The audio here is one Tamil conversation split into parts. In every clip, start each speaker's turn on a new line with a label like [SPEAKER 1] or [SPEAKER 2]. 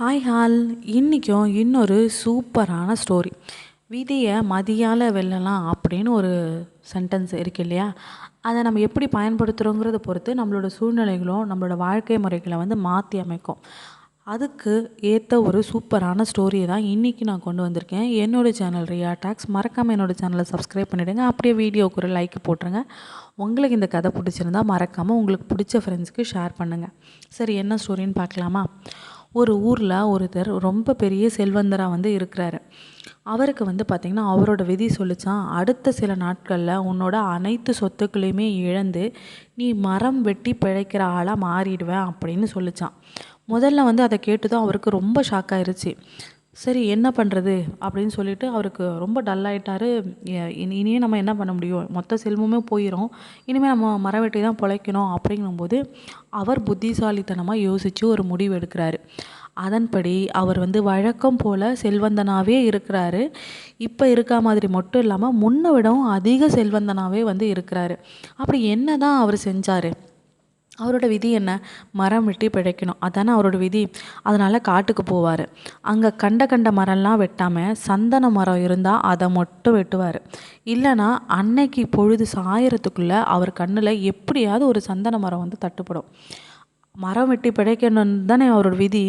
[SPEAKER 1] ஹாய் ஹால் இன்றைக்கும் இன்னொரு சூப்பரான ஸ்டோரி விதியை மதியால் வெல்லலாம் அப்படின்னு ஒரு சென்டென்ஸ் இருக்கு இல்லையா? அதை நம்ம எப்படி பயன்படுத்துகிறோங்கிறத பொறுத்து நம்மளோட சூழ்நிலைகளும் நம்மளோட வாழ்க்கை முறைகளை வந்து மாற்றி அமைக்கும். அதுக்கு ஏற்ற ஒரு சூப்பரான ஸ்டோரியை தான் இன்றைக்கி நான் கொண்டு வந்திருக்கேன். என்னோடய சேனல் ரியா டாக்ஸ் மறக்காமல் என்னோடய சேனலை சப்ஸ்கிரைப் பண்ணிவிடுங்க அப்படியே வீடியோவுக்கு ஒரு லைக் போட்டுருங்க. உங்களுக்கு இந்த கதை பிடிச்சிருந்தா மறக்காமல் உங்களுக்கு பிடிச்ச ஃப்ரெண்ட்ஸ்க்கு ஷேர் பண்ணுங்கள் சரி என்ன ஸ்டோரின்னு பார்க்கலாமா? ஒரு ஊரில் ஒருத்தர் ரொம்ப பெரிய செல்வந்தராக வந்து இருக்கிறாரு. அவருக்கு வந்து பார்த்திங்கன்னா அவரோட விதி சொல்லிச்சான் அடுத்த சில நாட்களில் உன்னோட அனைத்து சொத்துக்களையுமே இழந்து நீ மரம் வெட்டி பிழைக்கிற ஆளாக மாறிடுவேன் அப்படின்னு சொல்லிச்சான் முதல்ல வந்து அதை கேட்டுதான் அவருக்கு ரொம்ப ஷாக் ஆயிருச்சு. சரி என்ன பண்ணுறது அப்படின்னு சொல்லிட்டு அவருக்கு ரொம்ப டல்லாயிட்டார் இனி இனியே நம்ம என்ன பண்ண முடியும்? மொத்த செல்வமே போயிடும் இனிமேல் நம்ம மரம் வெட்டி தான் பிழைக்கணும் அப்படிங்கும்போது அவர் புத்திசாலித்தனமாக யோசித்து ஒரு முடிவு எடுக்கிறாரு. அதன்படி அவர் வந்து வழக்கம் போல் செல்வந்தனாகவே இருக்கிறாரு. இப்போ இருக்கா மாதிரி மட்டும் இல்லாமல் முன்னை விடவும் அதிக செல்வந்தனாகவே வந்து இருக்கிறாரு. அப்படி என்ன தான் அவர் செஞ்சார்? அவரோட விதி என்ன? மரம் வெட்டி பிழைக்கணும். அதானே அவரோட விதி. அதனால் காட்டுக்கு போவார். அங்கே கண்ட கண்ட மரம்லாம் வெட்டாமல் சந்தன மரம் இருந்தால் அதை மட்டும் வெட்டுவார். இல்லைனா அன்னைக்கு பொழுது சாயறதுக்குள்ளே அவர் கண்ணில் எப்படியாவது ஒரு சந்தன மரம் வந்து தட்டுப்படும். மரம் வெட்டி பிழைக்கணும்னு தானே அவரோட விதி.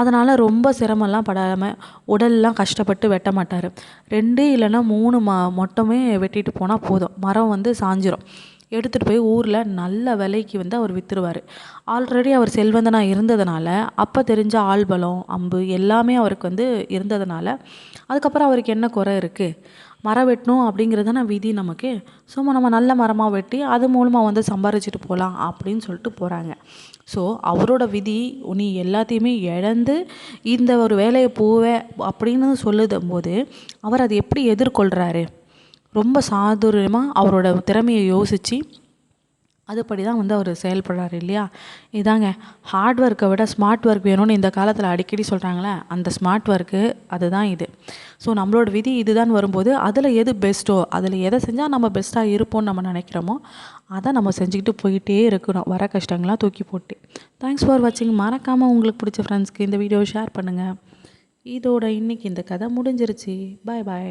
[SPEAKER 1] அதனால் ரொம்ப சிரமம்லாம் படாமல் உடல்லாம் கஷ்டப்பட்டு வெட்ட மாட்டார். ரெண்டு இல்லைன்னா மூணு ம மொட்டமே வெட்டிட்டு போனால் போதும். மரம் வந்து சாஞ்சிரும். எடுத்துகிட்டு போய் ஊரில் நல்ல விலைக்கு வந்து அவர் விற்றுருவார் ஆல்ரெடி அவர் செல்வந்தனாக இருந்ததுனால அப்போ தெரிஞ்ச ஆள்பலம் அம்பு எல்லாமே அவருக்கு வந்து இருந்ததுனால அதுக்கப்புறம் அவருக்கு என்ன குறை இருக்குது மரம் வெட்டணும் அப்படிங்கிறது தானே விதி நமக்கு? ஸோ நம்ம நல்ல மரமாக வெட்டி அது மூலமாக வந்து சம்பாரிச்சிட்டு போகலாம் அப்படின்னு சொல்லிட்டு போகிறாங்க ஸோ அவரோட விதி நீ எல்லாத்தையுமே இழந்து இந்த ஒரு வேலையை போவே அப்படின்னு சொல்லுதும் போது அவர் அதை எப்படி எதிர்கொள்கிறாரு ரொம்ப சாதுரியமாக அவரோட திறமையை யோசித்து அதுபடி தான் வந்து அவர் செயல்படுறாரு இல்லையா? இதாங்க ஹார்ட் ஒர்க்கை விட ஸ்மார்ட் ஒர்க் வேணும்னு இந்த காலத்தில் அடிக்கடி சொல்கிறாங்களே அந்த ஸ்மார்ட் ஒர்க்கு அதுதான் இது. ஸோ நம்மளோட விதி இதுதான் வரும்போது அதில் எது பெஸ்ட்டோ அதில் எதை செஞ்சால் நம்ம பெஸ்ட்டாக இருப்போம்னு நம்ம நினைக்கிறோமோ அதை நம்ம செஞ்சுக்கிட்டு போயிட்டே இருக்கணும். வர கஷ்டங்கள்லாம் தூக்கி போட்டு. தேங்க்ஸ் ஃபார் வாட்சிங் மறக்காமல் உங்களுக்கு பிடிச்ச ஃப்ரெண்ட்ஸ்க்கு இந்த வீடியோவை ஷேர் பண்ணுங்கள் இதோட இன்றைக்கி இந்த கதை முடிஞ்சிருச்சு. பாய் பாய்